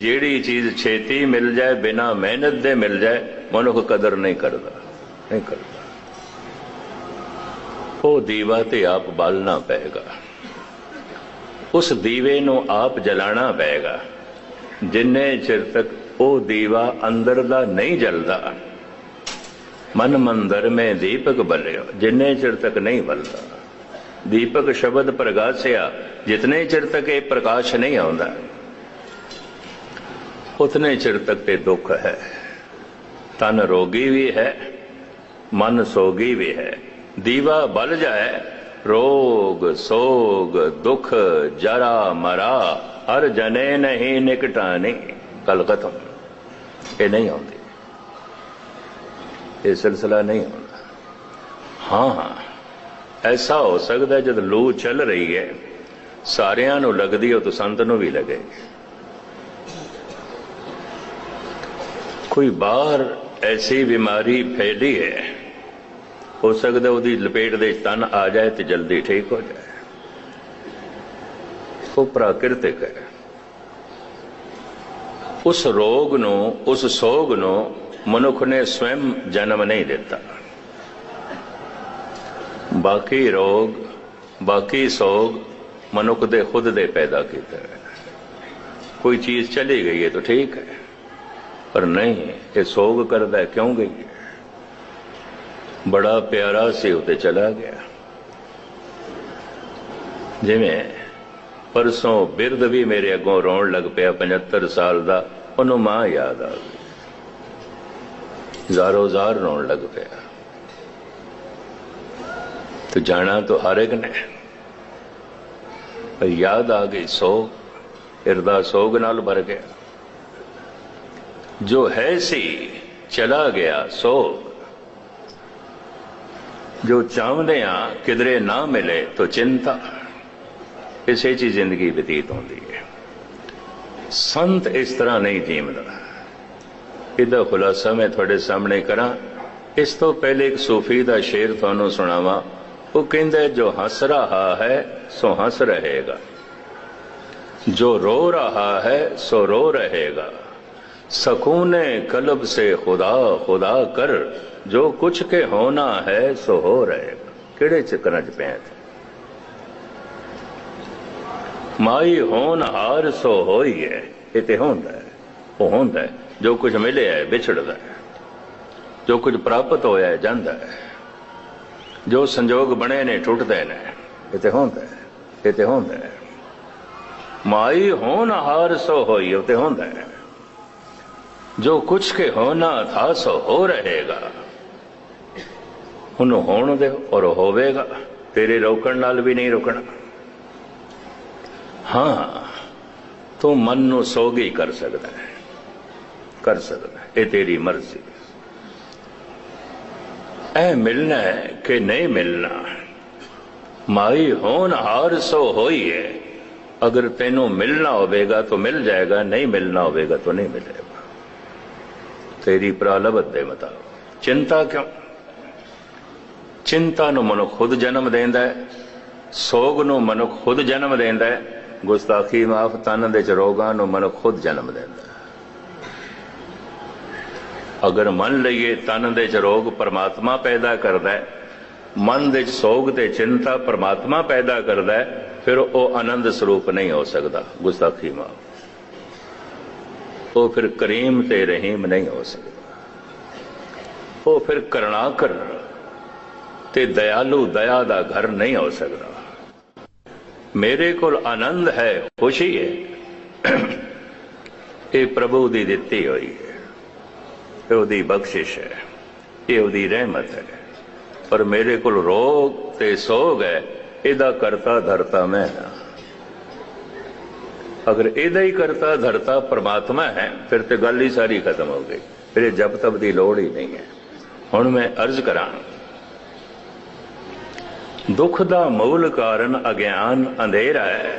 ਜਿਹੜੀ ਚੀਜ਼ ਛੇਤੀ ਮਿਲ ਜਾਏ, ਬਿਨਾ ਮਿਹਨਤ ਦੇ ਮਿਲ ਜਾਏ, ਮਨੁੱਖ ਕਦਰ ਨਹੀਂ ਕਰਦਾ ਨਹੀਂ ਕਰਦਾ। ਉਹ ਦੀਵਾ ਤੇ ਆਪ ਬਾਲਣਾ ਪਏਗਾ। ਉਸ ਦੀਵੇ ਨੂੰ ਆਪ ਜਲਾਣਾ ਪਏਗਾ। ਜਿੰਨੇ ਚਿਰ ਤੱਕ ਉਹ ਦੀਵਾ ਅੰਦਰ ਦਾ ਨਹੀਂ ਜਲਦਾ, ਮਨ ਮੰਦਰ ਮੇ ਦੀਪਕ ਬਲਿਓ ਜਿੰਨੇ ਚਿਰ ਤੱਕ ਨਹੀਂ ਬਲਦਾ। ਦੀਪਕ ਸ਼ਬਦ ਪ੍ਰਗਾਸਿਆ, ਜਿਤਨੇ ਚਿਰ ਤੱਕ ਇਹ ਪ੍ਰਕਾਸ਼ ਨਹੀਂ ਆਉਂਦਾ। ਉਤਨੇ ਚਿਰ ਤੱਕ ਤੇ ਦੁੱਖ ਹੈ। ਤਨ ਰੋਗੀ ਵੀ ਹੈ, ਮਨ ਸੋਗੀ ਵੀ ਹੈ। ਦੀਵਾ ਬਲ ਜਾਏ, ਰੋਗ, ਸੋਗ, ਦੁੱਖ, ਜਰਾ, ਮਰਾ, ਹਰ ਜਨੇ ਨਹੀਂ ਨਿਕਟਾਨੀ। ਕਲ ਖਤਮ। ਇਹ ਨਹੀਂ ਆਉਂਦੀ। ਇਹ ਸਿਲਸਿਲਾ ਨਹੀਂ ਆਉਂਦਾ ਹਾਂ ਹਾਂ। ਐਸਾ ਹੋ ਸਕਦਾ ਜਦ ਲੂ ਚੱਲ ਰਹੀ ਹੈ। ਸਾਰਿਆਂ ਨੂੰ ਲੱਗਦੀ ਹੈ ਤਾਂ ਸੰਤ ਨੂੰ ਵੀ ਲੱਗੇ ਕੋਈ ਬਾਹਰ ਐਸੀ ਬਿਮਾਰੀ ਫੈਲੀ ਹੈ, ਹੋ ਸਕਦਾ ਉਹਦੀ ਲਪੇਟ ਦੇ ਤਨ ਆ ਜਾਏ ਤੇ ਜਲਦੀ ਠੀਕ ਹੋ ਜਾਏ। ਉਹ ਪ੍ਰਾਕਿਰਤਿਕ ਹੈ। ਉਸ ਰੋਗ ਨੂੰ, ਉਸ ਸੋਗ ਨੂੰ ਮਨੁੱਖ ਨੇ ਸਵੈਮ ਜਨਮ ਨਹੀਂ ਦਿੱਤਾ। ਬਾਕੀ ਰੋਗ, ਬਾਕੀ ਸੋਗ ਮਨੁੱਖ ਦੇ ਖੁਦ ਦੇ ਪੈਦਾ ਕੀਤਾ ਕੋਈ ਚੀਜ਼ ਚਲੀ ਗਈ ਹੈ ਤਾਂ ਠੀਕ ਹੈ। ਪਰ ਨਹੀਂ, ਇਹ ਸੋਗ ਕਰਦਾ ਕਿਉਂ ਗਈ ਬੜਾ ਪਿਆਰਾ ਸੀ ਉਤੇ ਚਲਾ ਗਿਆ। ਜਿਵੇਂ ਪਰਸੋਂ ਬਿਰਧ ਵੀ ਮੇਰੇ ਅੱਗੋਂ ਰੋਣ ਲੱਗ ਪਿਆ 75 ਸਾਲ ਦਾ, ਉਹਨੂੰ ਮਾਂ ਯਾਦ ਆ ਗਈ। ਜ਼ਾਰੋ ਜ਼ਾਰ ਰੋਣ ਲੱਗ ਪਿਆ। ਤੇ ਜਾਣਾ ਤਾਂ ਹਰ ਇੱਕ ਨੇ। ਪਰ ਯਾਦ ਆ ਗਈ, ਸੋਗ, ਹਿਰਦਾ ਸੋਗ ਨਾਲ ਭਰ ਗਿਆ। ਜੋ ਹੈ ਸੀ, ਚਲਾ ਗਿਆ ਸੋ ਜੋ ਚਾਹੁੰਦੇ ਆ ਕਿਧਰੇ ਨਾ ਮਿਲੇ ਤੋ ਚਿੰਤਾ। ਇਸੇ ਚ ਜ਼ਿੰਦਗੀ ਬਤੀਤ ਹੁੰਦੀ ਹੈ। ਸੰਤ ਇਸ ਤਰ੍ਹਾਂ ਨਹੀਂ ਜੀਵਦਾ। ਇਹਦਾ ਖੁਲਾਸਾ ਮੈਂ ਤੁਹਾਡੇ ਸਾਹਮਣੇ ਕਰਾਂ। ਇਸ ਤੋਂ ਪਹਿਲੇ ਇੱਕ ਸੂਫੀ ਦਾ ਸ਼ੇਰ ਤੁਹਾਨੂੰ ਸੁਣਾਵਾਂ। ਉਹ ਕਹਿੰਦਾ, ਜੋ ਹੱਸ ਰਹਾ ਹੈ, ਸੋ ਹੱਸ ਰਹੇਗਾ। ਜੋ ਰੋ ਰਹਾ ਹੈ, ਸੋ ਰੋ ਰਹੇਗਾ। सकून कलब से खुदा खुदा कर जो कुछ के होना है सो हो रहेगा ਕਿਹੜੇ ਚੱਕਰਾਂ 'ਚ ਪਿਆ ਤੂੰ ਮਾਈ ਹੋਣ ਹਾਰ ਸੋ ਹੋਈ ਹੈ ਇਹ ਤੇ ਹੁੰਦਾ ਹੈ ਉਹ ਹੁੰਦਾ ਹੈ ਜੋ ਕੁਝ ਮਿਲਿਆ ਹੈ ਵਿਛੜਦਾ ਹੈ ਜੋ ਕੁਝ ਪ੍ਰਾਪਤ ਹੋਇਆ ਹੈ ਜਾਂਦਾ ਹੈ ਜੋ ਸੰਜੋਗ ਬਣੇ ਨੇ ਟੁੱਟਦੇ ਨੇ ਇਹ ਤੇ ਹੁੰਦਾ ਹੈ ਇਹ ਤੇ ਹੁੰਦਾ ਹੈ ਮਾਈ ਹੋਣ ਹਾਰ ਸੋ ਹੋਈ ਉਹ ਤੇ ਹੁੰਦਾ ਹੈ ਜੋ ਕੁਛ ਕੇ ਹੋਣਾ ਥਾ ਸੋ ਹੋ ਰਹੇਗਾ। ਉਹਨੂੰ ਹੋਣ ਦੇ ਔਰ ਹੋਵੇਗਾ, ਤੇਰੇ ਰੋਕਣ ਨਾਲ ਵੀ ਨਹੀਂ ਰੁਕਣਾ। ਹਾਂ, ਤੂੰ ਮਨ ਨੂੰ ਸੋਗੀ ਕਰ ਸਕਦਾ ਹੈ। ਕਰ ਸਕਦਾ ਇਹ ਤੇਰੀ ਮਰਜ਼ੀ ਐ ਮਿਲਣਾ ਹੈ ਕਿ ਨਹੀਂ ਮਿਲਣਾ। ਮਾਈ ਹੋਣ ਹਾਰ ਸੋ ਹੋਈ ਹੈ। ਅਗਰ ਤੈਨੂੰ ਮਿਲਣਾ ਹੋਵੇਗਾ ਤਾਂ ਮਿਲ ਜਾਏਗਾ, ਨਹੀਂ ਮਿਲਣਾ ਹੋਵੇਗਾ ਤਾਂ ਨਹੀਂ ਮਿਲੇਗਾ। ਤੇਰੀ ਪ੍ਰਾਲਬਤ ਦੇ ਮੁਤਾਬਕ ਚਿੰਤਾ ਕਿਉਂ? ਚਿੰਤਾ ਨੂੰ ਮਨੁੱਖ ਖੁਦ ਜਨਮ ਦਿੰਦਾ ਹੈ, ਸੋਗ ਨੂੰ ਮਨੁੱਖ ਖੁਦ ਜਨਮ ਦਿੰਦਾ ਹੈ, ਗੁਸਤਾਖੀ ਮਾਫ ਤਨ ਦੇ ਚ ਰੋਗਾਂ ਨੂੰ ਮਨੁੱਖ ਖੁਦ ਜਨਮ ਦਿੰਦਾ ਅਗਰ ਮਨ ਲਈਏ ਤਨ ਦੇ ਚ ਰੋਗ ਪਰਮਾਤਮਾ ਪੈਦਾ ਕਰਦਾ ਹੈ, ਮਨ ਦੇ ਚ ਸੋਗ ਤੇ ਚਿੰਤਾ ਪਰਮਾਤਮਾ ਪੈਦਾ ਕਰਦਾ ਹੈ, ਫਿਰ ਉਹ ਆਨੰਦ ਸਰੂਪ ਨਹੀਂ ਹੋ ਸਕਦਾ, ਗੁਸਤਾਖੀ ਮਾਫ। ਉਹ ਫਿਰ ਕਰੀਮ ਤੇ ਰਹੀਮ ਨਹੀਂ ਹੋ ਸਕਦਾ। ਉਹ ਫਿਰ ਕਰੁਣਾਕਰ ਤੇ ਦਇਆਲੂ ਦਇਆ ਦਾ ਘਰ ਨਹੀਂ ਹੋ ਸਕਦਾ। ਮੇਰੇ ਕੋਲ ਆਨੰਦ ਹੈ, ਖੁਸ਼ੀ ਹੈ। ਇਹ ਪ੍ਰਭੂ ਦੀ ਦਿੱਤੀ ਹੋਈ ਹੈ। ਇਹ ਉਹਦੀ ਬਖਸ਼ਿਸ਼ ਹੈ। ਇਹ ਉਹਦੀ ਰਹਿਮਤ ਹੈ। ਪਰ ਮੇਰੇ ਕੋਲ ਰੋਗ ਤੇ ਸੋਗ ਹੈ। ਇਹਦਾ ਕਰਤਾ ਧਰਤਾ ਮੈਂ ਹਾਂ। ਅਗਰ ਇਹਦਾ ਹੀ ਕਰਤਾ, ਧਰਤਾ, ਪਰਮਾਤਮਾ ਹੈ, ਫਿਰ ਤੇ ਗੱਲ ਹੀ ਸਾਰੀ ਖਤਮ ਹੋ ਗਈ। ਫਿਰ ਇਹ ਜਪ ਤਪ ਦੀ ਲੋੜ ਹੀ ਨਹੀਂ ਹੈ। ਹੁਣ ਮੈਂ ਅਰਜ਼ ਕਰਾਂ, ਦੁੱਖ ਦਾ ਮੂਲ ਕਾਰਨ ਅਗਿਆਨ ਅੰਧੇਰਾ ਹੈ।